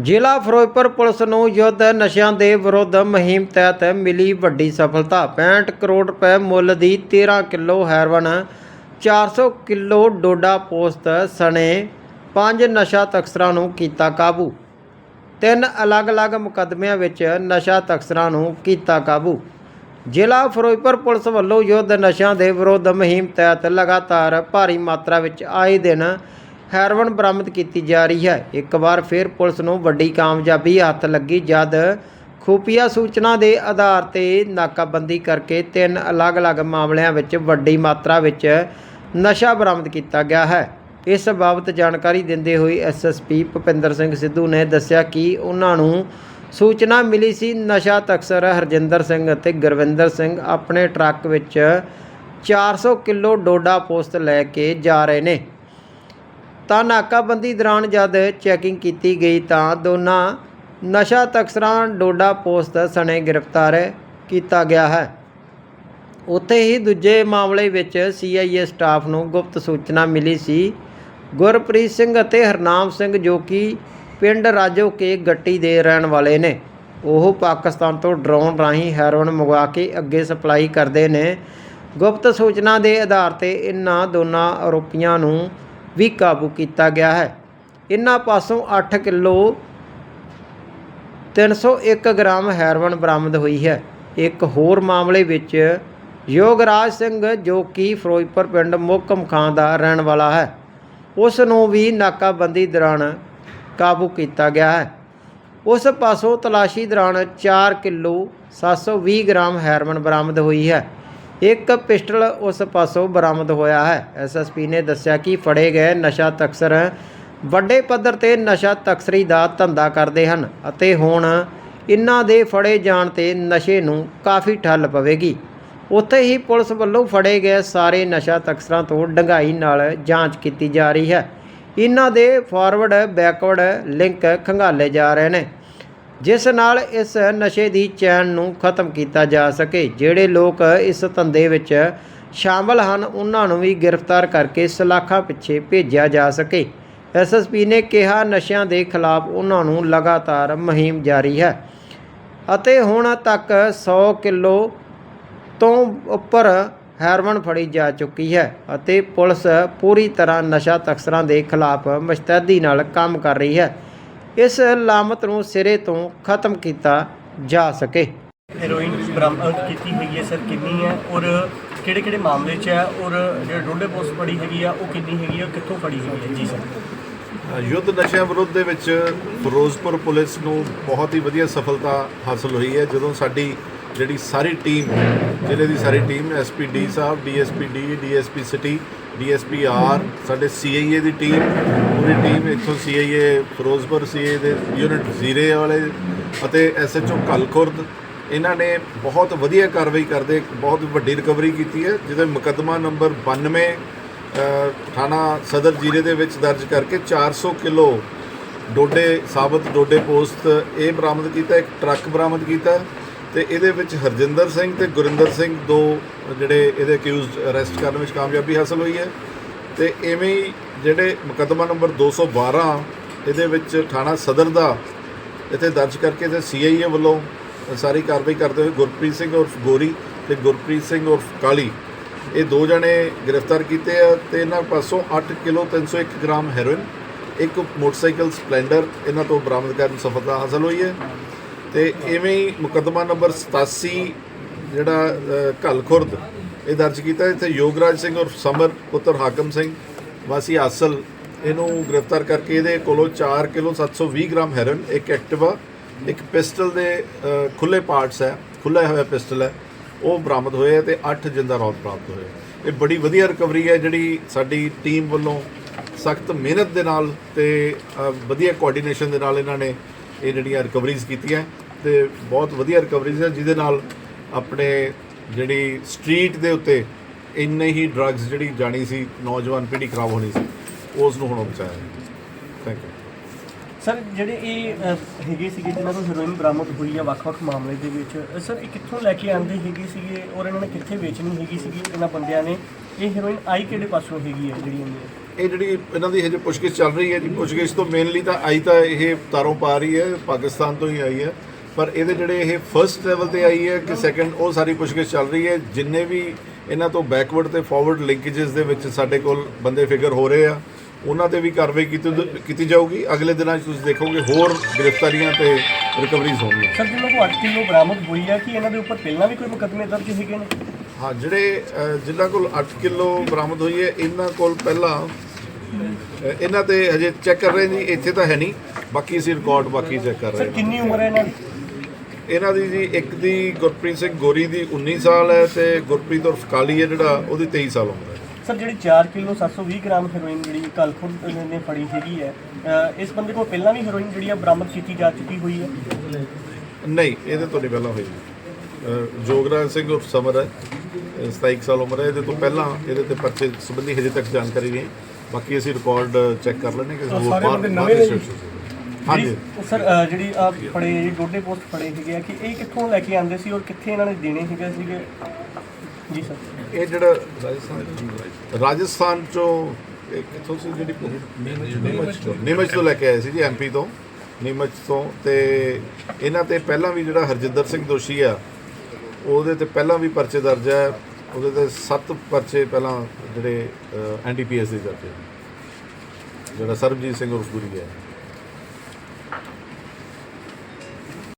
ਜ਼ਿਲ੍ਹਾ ਫਿਰੋਜ਼ਪੁਰ ਪੁਲਿਸ ਨੂੰ ਯੁੱਧ ਨਸ਼ਿਆਂ ਦੇ ਵਿਰੁੱਧ ਮੁਹਿੰਮ ਤਹਿਤ ਮਿਲੀ ਵੱਡੀ ਸਫਲਤਾ। 65 ਕਰੋੜ ਰੁਪਏ ਮੁੱਲ ਦੀ 13 ਕਿਲੋ ਹੈਰੋਇਨ 400 ਕਿਲੋ ਡੋਡਾ ਪੋਸਤ ਸਣੇ ਪੰਜ ਨਸ਼ਾ ਤਸਕਰਾਂ ਨੂੰ ਕੀਤਾ ਕਾਬੂ। ਤਿੰਨ ਅਲੱਗ-ਅਲੱਗ ਮੁਕੱਦਮਿਆਂ ਵਿੱਚ ਨਸ਼ਾ ਤਸਕਰਾਂ ਨੂੰ ਕੀਤਾ ਕਾਬੂ। ਜ਼ਿਲ੍ਹਾ ਫਿਰੋਜ਼ਪੁਰ ਪੁਲਿਸ ਵੱਲੋਂ ਯੁੱਧ ਨਸ਼ਿਆਂ ਦੇ ਵਿਰੁੱਧ ਮੁਹਿੰਮ ਤਹਿਤ ਲਗਾਤਾਰ ਭਾਰੀ ਮਾਤਰਾ ਵਿੱਚ ਆਏ ਦਿਨ ਹੈਰੋਇਨ ਬਰਾਮਦ ਕੀਤੀ ਜਾ ਰਹੀ ਹੈ। ਇੱਕ ਵਾਰ ਫਿਰ ਪੁਲਿਸ ਨੂੰ ਵੱਡੀ ਕਾਮਯਾਬੀ ਹੱਥ ਲੱਗੀ ਜਦ ਖੂਫੀਆ ਸੂਚਨਾ ਦੇ ਆਧਾਰ ਤੇ ਨਾਕਾਬੰਦੀ ਕਰਕੇ ਤਿੰਨ ਅਲੱਗ-ਅਲੱਗ ਮਾਮਲਿਆਂ ਵਿੱਚ ਵੱਡੀ ਮਾਤਰਾ ਵਿੱਚ ਨਸ਼ਾ ਬਰਾਮਦ ਕੀਤਾ ਗਿਆ ਹੈ। ਇਸ ਬਾਬਤ ਜਾਣਕਾਰੀ ਦਿੰਦੇ ਹੋਏ ਐਸਐਸਪੀ ਭੁਪਿੰਦਰ ਸਿੰਘ ਸਿੱਧੂ ਨੇ ਦੱਸਿਆ ਕਿ ਉਹਨਾਂ ਨੂੰ ਸੂਚਨਾ ਮਿਲੀ ਸੀ, ਨਸ਼ਾ ਤਕਸਰ ਹਰਜਿੰਦਰ ਸਿੰਘ ਅਤੇ ਗੁਰਵਿੰਦਰ ਸਿੰਘ ਆਪਣੇ ਟਰੱਕ ਵਿੱਚ 400 ਕਿਲੋ ਡੋਡਾ ਪੋਸਟ ਲੈ ਕੇ ਜਾ ਰਹੇ ਨੇ। ਤਾਂ ਨਾਕਾਬੰਦੀ ਦੌਰਾਨ ਜਦ ਚੈਕਿੰਗ ਕੀਤੀ ਗਈ ਤਾਂ ਦੋਨਾਂ ਨਸ਼ਾ ਤਕਸਰਾਂ ਡੋਡਾ ਪੋਸਟ ਸਣੇ ਗ੍ਰਿਫਤਾਰ ਕੀਤਾ ਗਿਆ ਹੈ। ਉੱਥੇ ਹੀ ਦੂਜੇ ਮਾਮਲੇ ਵਿੱਚ ਸੀਆਈਏ ਸਟਾਫ ਨੂੰ ਗੁਪਤ ਸੂਚਨਾ ਮਿਲੀ ਸੀ। ਗੁਰਪ੍ਰੀਤ ਸਿੰਘ ਅਤੇ ਹਰਨਾਮ ਸਿੰਘ ਜੋ ਕਿ ਪਿੰਡ ਰਾਜੋ ਕੇ ਗੱਟੀ ਦੇ ਰਹਿਣ ਵਾਲੇ ਨੇ, ਉਹ ਪਾਕਿਸਤਾਨ ਤੋਂ ਡਰੋਨ ਰਾਹੀਂ ਹੈਰੋਇਨ ਮੰਗਵਾ ਕੇ ਅੱਗੇ ਸਪਲਾਈ ਕਰਦੇ ਨੇ। ਗੁਪਤ ਸੂਚਨਾ ਦੇ ਆਧਾਰ ਤੇ ਇਨ੍ਹਾਂ ਦੋਨਾਂ ਆਰੋਪੀਆਂ ਨੂੰ ਵੀ ਕਾਬੂ ਕੀਤਾ ਗਿਆ ਹੈ। ਇਨ੍ਹਾਂ ਪਾਸੋਂ 8 ਕਿਲੋ 301 ਗ੍ਰਾਮ ਹੈਰੋਇਨ ਬਰਾਮਦ ਹੋਈ ਹੈ। ਇੱਕ ਹੋਰ ਮਾਮਲੇ ਵਿੱਚ ਯੋਗਰਾਜ ਸਿੰਘ, ਜੋ ਕਿ ਫਿਰੋਜ਼ਪੁਰ ਪਿੰਡ ਮੋਕਮ ਖਾਂ ਦਾ ਰਹਿਣ ਵਾਲਾ ਹੈ, ਉਸ ਨੂੰ ਵੀ ਨਾਕਾਬੰਦੀ ਦੌਰਾਨ ਕਾਬੂ ਕੀਤਾ ਗਿਆ ਹੈ। ਉਸ ਪਾਸੋਂ ਤਲਾਸ਼ੀ ਦੌਰਾਨ 4 ਕਿਲੋ 720 ਗ੍ਰਾਮ ਹੈਰੋਇਨ ਬਰਾਮਦ ਹੋਈ ਹੈ। ਇੱਕ ਪਿਸਟਲ ਉਸ ਪਾਸੋਂ ਬਰਾਮਦ ਹੋਇਆ ਹੈ। ਐਸਐਸਪੀ ਨੇ ਦੱਸਿਆ ਕਿ ਫੜੇ ਗਏ ਨਸ਼ਾ ਤਕਸਰ ਵੱਡੇ ਪੱਧਰ ਤੇ ਨਸ਼ਾ ਤਕਸਰੀ ਦਾ ਧੰਦਾ ਕਰਦੇ ਹਨ ਅਤੇ ਹੁਣ ਇਨ੍ਹਾਂ ਦੇ ਫੜੇ ਜਾਣ ਤੇ ਨਸ਼ੇ ਨੂੰ ਕਾਫੀ ਠੱਲ ਪਵੇਗੀ। ਉੱਥੇ ਹੀ ਪੁਲਿਸ ਵੱਲੋਂ ਫੜੇ ਗਏ ਸਾਰੇ ਨਸ਼ਾ ਤਕਸਰਾਂ ਤੋਂ ਡੰਗਾਈ ਨਾਲ ਜਾਂਚ ਕੀਤੀ ਜਾ ਰਹੀ ਹੈ। ਇਨ੍ਹਾਂ ਦੇ ਫਾਰਵਰਡ, ਬੈਕਵਰਡ ਲਿੰਕ ਖੰਗਾਲੇ ਜਾ ਰਹੇ ਨੇ। ਜਿਸ ਨਾਲ ਇਸ ਨਸ਼ੇ ਦੀ ਚੈਨ ਨੂੰ ਖਤਮ ਕੀਤਾ ਜਾ ਸਕੇ, ਜਿਹੜੇ ਲੋਕ ਇਸ ਧੰਦੇ ਵਿੱਚ ਸ਼ਾਮਲ ਹਨ, ਉਹਨਾਂ ਨੂੰ ਵੀ ਗ੍ਰਿਫਤਾਰ ਕਰਕੇ ਸਲਾਖਾਂ ਪਿੱਛੇ ਭੇਜਿਆ ਜਾ ਸਕੇ। ਐਸਐਸਪੀ ਨੇ ਕਿਹਾ, ਨਸ਼ਿਆਂ ਦੇ ਖਿਲਾਫ ਉਹਨਾਂ ਨੂੰ ਲਗਾਤਾਰ ਮੁਹਿੰਮ ਜਾਰੀ ਹੈ ਅਤੇ ਹੁਣ ਤੱਕ 100 ਕਿਲੋ ਤੋਂ ਉੱਪਰ ਹੈਰੋਇਨ ਫੜੀ ਜਾ ਚੁੱਕੀ ਹੈ ਅਤੇ ਪੁਲਿਸ ਪੂਰੀ ਤਰ੍ਹਾਂ ਨਸ਼ਾ ਤਸਕਰਾਂ ਦੇ ਖਿਲਾਫ ਮੁਸਤੈਦੀ ਨਾਲ ਕੰਮ ਕਰ ਰਹੀ ਹੈ। ਇਸ ਲਾਮਤ ਨੂੰ ਸਿਰੇ ਤੋਂ ਖਤਮ ਕੀਤਾ ਜਾ ਸਕੇ। ਹੈਰੋਇਨ ਬਰਾਮਦ ਕੀਤੀ ਹੈਗੀ ਹੈ ਸਰ ਕਿੰਨੀ ਹੈ ਔਰ ਕਿਹੜੇ ਕਿਹੜੇ ਮਾਮਲੇ 'ਚ ਹੈ ਔਰ ਜਿਹੜੇ ਡੋਡੇ ਪੋਸਟ ਫੜੀ ਹੈਗੀ ਆ ਉਹ ਕਿੰਨੀ ਹੈਗੀ ਆ ਕਿੱਥੋਂ ਫੜੀ ਹੈਗੀ ਹੈ? ਜੀ ਸਰ। ਯੁੱਧ ਨਸ਼ਿਆਂ ਵਿਰੁੱਧ ਦੇ ਵਿੱਚ ਫਿਰੋਜ਼ਪੁਰ ਪੁਲਿਸ ਨੂੰ ਬਹੁਤ ਹੀ ਵਧੀਆ ਸਫਲਤਾ ਹਾਸਲ ਹੋਈ ਹੈ। ਜਦੋਂ ਸਾਡੀ ਜਿਹੜੀ ਸਾਰੀ ਟੀਮ ਜ਼ਿਲ੍ਹੇ ਦੀ ਸਾਰੀ ਟੀਮ ਐਸਪੀ ਸਾਹਿਬ DSP D DSP city DSP R ਸਾਡੇ ਸੀਆਈਏ ਦੀ ਟੀਮ ਪੂਰੀ ਟੀਮ ਇੱਥੋਂ ਸੀਆਈਏ ਫਿਰੋਜ਼ਪੁਰ ਸੀਏ ਦੇ ਯੂਨਿਟ ਜ਼ੀਰੇ ਵਾਲੇ ਅਤੇ ਐਸਐਚਓ ਕਲਖੁਰਦ, ਇਹਨਾਂ ਨੇ ਬਹੁਤ ਵਧੀਆ ਕਾਰਵਾਈ ਕਰਦੇ, ਬਹੁਤ ਵੱਡੀ ਰਿਕਵਰੀ ਕੀਤੀ ਹੈ, ਜਿਹਦੇ ਮੁਕੱਦਮਾ ਨੰਬਰ 92 ਥਾਣਾ ਸਦਰ ਜੀਰੇ ਦੇ ਵਿੱਚ ਦਰਜ ਕਰਕੇ 400 ਕਿਲੋ ਡੋਡੇ, ਸਾਬਤ ਡੋਡੇ ਪੋਸਟ ਇਹ ਬਰਾਮਦ ਕੀਤਾ, ਇੱਕ ਟਰੱਕ ਬਰਾਮਦ ਕੀਤਾ। ਤੇ ਇਹਦੇ ਵਿੱਚ ਹਰਜਿੰਦਰ ਸਿੰਘ ਤੇ ਗੁਰਿੰਦਰ ਸਿੰਘ ਦੋ ਜਿਹੜੇ ਇਹਦੇ ਅਕਿਊਜ਼ਡ ਅਰੈਸਟ ਕਰਨ ਵਿੱਚ ਕਾਮਯਾਬੀ ਹਾਸਲ ਹੋਈ ਹੈ। ਤੇ ਐਵੇਂ ਹੀ ਜਿਹੜੇ ਮੁਕੱਦਮਾ ਨੰਬਰ 212 ਇਹਦੇ ਵਿੱਚ ਥਾਣਾ ਸਦਰ ਦਾ ਇੱਥੇ ਦਰਜ ਕਰਕੇ ਤੇ ਸੀਆਈਏ ਵੱਲੋਂ ਸਾਰੀ ਕਾਰਵਾਈ ਕਰਦੇ ਹੋਏ ਗੁਰਪ੍ਰੀਤ ਸਿੰਘ ਉਰਫ ਗੋਰੀ ਤੇ ਗੁਰਪ੍ਰੀਤ ਸਿੰਘ ਉਰਫ ਕਾਲੀ ਇਹ ਦੋ ਜਣੇ ਗ੍ਰਿਫਤਾਰ ਕੀਤੇ ਆ ਤੇ ਇਹਨਾਂ ਪਾਸੋਂ 8 ਕਿਲੋ 301 ਗ੍ਰਾਮ ਹੈਰੋਇਨ, ਇੱਕ ਮੋਟਰਸਾਈਕਲ ਸਪਲੈਂਡਰ ਇਹਨਾਂ ਤੋਂ ਬਰਾਮਦ ਕਰਨ ਸਫਲਤਾ ਹਾਸਲ ਹੋਈ ਹੈ। ਤੇ ਇਵੇਂ ਹੀ ਮੁਕੱਦਮਾ ਨੰਬਰ 87 ਜਿਹੜਾ ਅ, ਘੱਲ ਖੁਰਦ ਇਹ ਦਰਜ ਕੀਤਾ ਇੱਥੇ ਯੋਗਰਾਜ ਸਿੰਘ ਔਰ ਸਮਰ ਪੁੱਤਰ ਹਾਕਮ ਸਿੰਘ ਵਾਸੀ ਆਸਲ ਇਹਨੂੰ ਗ੍ਰਿਫਤਾਰ ਕਰਕੇ ਇਹਦੇ ਕੋਲੋਂ 4 ਕਿਲੋ 720 ਗ੍ਰਾਮ ਹੈਰੋਇਨ ਇੱਕ ਐਕਟਿਵਾ ਇੱਕ ਪਿਸਟਲ ਦੇ ਅ, ਖੁੱਲੇ ਪਾਰਟਸ ਹੈ ਖੁੱਲਾ ਹੋਇਆ ਪਿਸਟਲ ਹੈ ਉਹ ਬਰਾਮਦ ਹੋਏ ਹੈ ਤੇ 8 ਜਿੰਦਾ ਰੌਦ ਪ੍ਰਾਪਤ ਹੋਏ ਇਹ ਬੜੀ ਵਧੀਆ ਰਿਕਵਰੀ ਹੈ ਜਿਹੜੀ ਸਾਡੀ ਟੀਮ ਵੱਲੋਂ ਸਖਤ ਮਿਹਨਤ ਦੇ ਨਾਲ ਤੇ ਵਧੀਆ ਕੋਆਰਡੀਨੇਸ਼ਨ ਦੇ ਨਾਲ ਇਹਨਾਂ ਨੇ ਇਹ ਜਿਹੜੀਆਂ ਰਿਕਵਰੀਜ਼ ਕੀਤੀਆਂ ਤੇ ਬਹੁਤ ਵਧੀਆ ਰਿਕਵਰੀਜ਼ ਹੈ ਜਿਹਦੇ ਨਾਲ ਆਪਣੇ ਜਿਹੜੀ ਸਟਰੀਟ ਦੇ ਉੱਤੇ ਇੰਨੇ ਹੀ ਡਰੱਗਸ ਜਿਹੜੀ ਜਾਣੀ ਸੀ, ਨੌਜਵਾਨ ਪੀੜ੍ਹੀ ਖਰਾਬ ਹੋਣੀ ਸੀ ਉਸ ਨੂੰ ਹੁਣ ਬਚਾਇਆ ਥੈਂਕ ਯੂ ਸਰ ਜਿਹੜੇ ਇਹ ਹੈਗੇ ਸੀਗੇ ਜਿਹਨਾਂ ਤੋਂ ਹੀਰੋਇਨ ਬਰਾਮਦ ਹੋਈ ਆ, ਵੱਖ-ਵੱਖ ਮਾਮਲੇ ਦੇ ਵਿੱਚ ਸਰ ਇਹ ਕਿੱਥੋਂ ਲੈ ਕੇ ਆਂਦੇ ਹੈਗੇ ਸੀਗੇ ਔਰ ਇਹਨਾਂ ਨੇ ਕਿੱਥੇ ਵੇਚਣੀ ਹੈਗੀ ਸੀਗੀ ਇਹਨਾਂ ਬੰਦਿਆਂ ਨੇ? ਇਹ ਹੀਰੋਇਨ ਆਈ ਕਿਹੜੇ ਪਾਸੋਂ ਹੈਗੀ ਹੈ ਜਿਹੜੀ ਹੁੰਦੀ ਇਹ ਜਿਹੜੀ ਇਹਨਾਂ ਦੀ ਹਜੇ ਪੁੱਛਗਿੱਛ ਚੱਲ ਰਹੀ ਹੈ ਜੀ, ਪੁੱਛਗਿੱਛ ਤੋਂ ਮੇਨਲੀ ਤਾਂ ਆਈ ਤਾਂ ਇਹ ਤਾਰੋਂ ਪਾ ਰਹੀ ਹੈ, ਪਾਕਿਸਤਾਨ ਤੋਂ ਹੀ ਆਈ ਹੈ। ਪਰ ਇਹਦੇ ਜਿਹੜੇ ਇਹ ਫਰਸਟ ਲੈਵਲ ਤੇ ਆਈ ਹੈ ਕਿ ਸੈਕੰਡ ਉਹ ਸਾਰੀ ਪੁੱਛਗਿੱਛ ਚੱਲ ਰਹੀ ਹੈ। ਜਿੰਨੇ ਵੀ ਇਹਨਾਂ ਤੋਂ ਬੈਕਵਰਡ ਤੇ ਫਾਰਵਰਡ ਲਿੰਕੇजेस ਦੇ ਵਿੱਚ ਸਾਡੇ ਕੋਲ ਬੰਦੇ ਫਿਗਰ ਹੋ ਰਹੇ ਆ, ਉਹਨਾਂ ਤੇ ਵੀ ਕਾਰਵਾਈ ਕੀਤੀ ਜਾਊਗੀ। ਅਗਲੇ ਦਿਨਾਂ 'ਚ ਤੁਸੀਂ ਦੇਖੋਗੇ ਹੋਰ ਗ੍ਰਿਫਤਾਰੀਆਂ ਤੇ ਰਿਕਵਰੀਜ਼ ਹੋਣਗੀਆਂ। ਸਰ ਜਿਨ੍ਹਾਂ ਕੋਲ 8 ਕਿਲੋ ਬਰਾਮਦ ਹੋਈ ਹੈ ਕਿ ਇਹਨਾਂ ਦੇ ਉੱਪਰ ਪਹਿਲਾਂ ਵੀ ਕੋਈ ਮੁਕੱਦਮੇ ਦਰਜ ਸੀਗੇ ਨੇ? ਹਾਂ ਜਿਹੜੇ ਜਿਨ੍ਹਾਂ ਕੋਲ 8 ਕਿਲੋ ਬਰਾਮਦ ਹੋਈ ਹੈ ਇਹਨਾਂ ਕੋਲ ਪਹਿਲਾਂ ਇਹਨਾਂ ਤੇ ਹਜੇ ਚੈੱਕ ਕਰ ਰਹੇ ਜੀ ਇੱਥੇ ਤਾਂ ਹੈ ਨਹੀਂ। ਬਾਕੀ ਅਸੀਂ ਰਿਕਾਰਡ ਬਾਕੀ ਚੈੱਕ ਕਰ ਰਹੇ ਸਰ ਹਾਂ। ਕਿੰਨੀ ਉਮਰ ਹੈ ਇਹਨਾਂ ਦੀ? ਇਹਨਾਂ ਦੀ ਜੀ ਇੱਕ ਦੀ ਗੁਰਪ੍ਰੀਤ ਸਿੰਘ ਗੋਰੀ ਦੀ 19 ਸਾਲ ਹੈ ਤੇ ਗੁਰਪ੍ਰੀਤ ਉਰਫ ਕਾਲੀ ਹੈ ਜਿਹੜਾ ਉਹਦੀ 23 ਸਾਲ ਉਮਰ ਹੈ। ਸਰ ਜਿਹੜੀ 4 ਕਿਲੋ 720 ਗ੍ਰਾਮ ਹੈਰੋਇਨ ਜਿਹੜੀ ਕਲਖੁਰ ਨੇ ਫੜੀ ਹੈਗੀ ਹੈ ਇਸ ਬੰਦੇ ਕੋਲ ਪਹਿਲਾਂ ਵੀ ਹੈਰੋਇਨ ਜਿਹੜੀ ਆ ਬਰਾਮਦ ਕੀਤੀ ਜਾ ਚੁੱਕੀ ਹੋਈ ਹੈ? ਨਹੀਂ ਇਹਦੇ ਤੋਂ ਨਹੀਂ ਪਹਿਲਾਂ ਹੋਈ। ਜੋਗਰਾਜ ਸਿੰਘ ਉਰਫ ਸਮਰ ਹੈ। 27 ਸਾਲ ਉਮਰ ਹੈ ਇਹਦੇ ਤੋਂ ਪਹਿਲਾਂ ਇਹਦੇ ਤੇ ਪਰਚੇ ਸੰਬੰਧੀ ਹਜੇ ਤੱਕ ਜਾਣਕਾਰੀ ਨਹੀਂ ਬਾਕੀ ਅਸੀਂ ਰਿਕਾਰਡ ਚੈੱਕ ਕਰ ਲੈਣੇ ਕਿ ਹੋਰ ਬਾਅਦ ਵਿੱਚ ਹਾਂਜੀ। ਜਿਹੜੀ- ਸਰ ਜਿਹੜੀ ਆ ਫੜੇ ਡੋਡੇ ਪੋਸਟ ਫੜੇ ਹੈਗੇ ਆ ਕਿ ਇਹ ਕਿੱਥੋਂ ਲੈ ਕੇ ਆਂਦੇ ਸੀ ਔਰ ਕਿੱਥੇ ਇਹਨਾਂ ਨੇ ਦੇਣੇ ਹੈਗੇ ਸੀਗੇ? ਜੀ ਸਰ। ਇਹ ਜਿਹੜਾ ਰਾਜਸਥਾਨ ਰਾਜਸਥਾਨ ਚੋਂ ਇਹ ਕਿੱਥੋਂ ਸੀ ਜਿਹੜੀ ਨੀਮਚ ਤੋਂ? ਨੀਮਚ ਤੋਂ ਲੈ ਕੇ ਆਏ ਸੀ ਜੀ ਐਮਪੀ ਤੋਂ। ਨੀਮਚ ਤੋਂ ਤੇ ਇਹਨਾਂ ਤੇ ਪਹਿਲਾਂ ਵੀ ਜਿਹੜਾ ਹਰਜਿੰਦਰ ਸਿੰਘ ਦੋਸ਼ੀ ਆ ਉਹਦੇ ਤੇ ਪਹਿਲਾਂ ਵੀ ਪਰਚੇ ਦਰਜ ਹੈ। ਉਹਦੇ ਤੇ ਸੱਤ ਪਰਚੇ ਪਹਿਲਾਂ ਜਿਹੜੇ ਐਨਡੀਪੀਐਸ ਦੇ ਦਰਜ ਹੈ ਜਿਹੜਾ ਸਰਬਜੀਤ ਸਿੰਘ ਉਰਫ ਗੁਰੀ ਹੈ।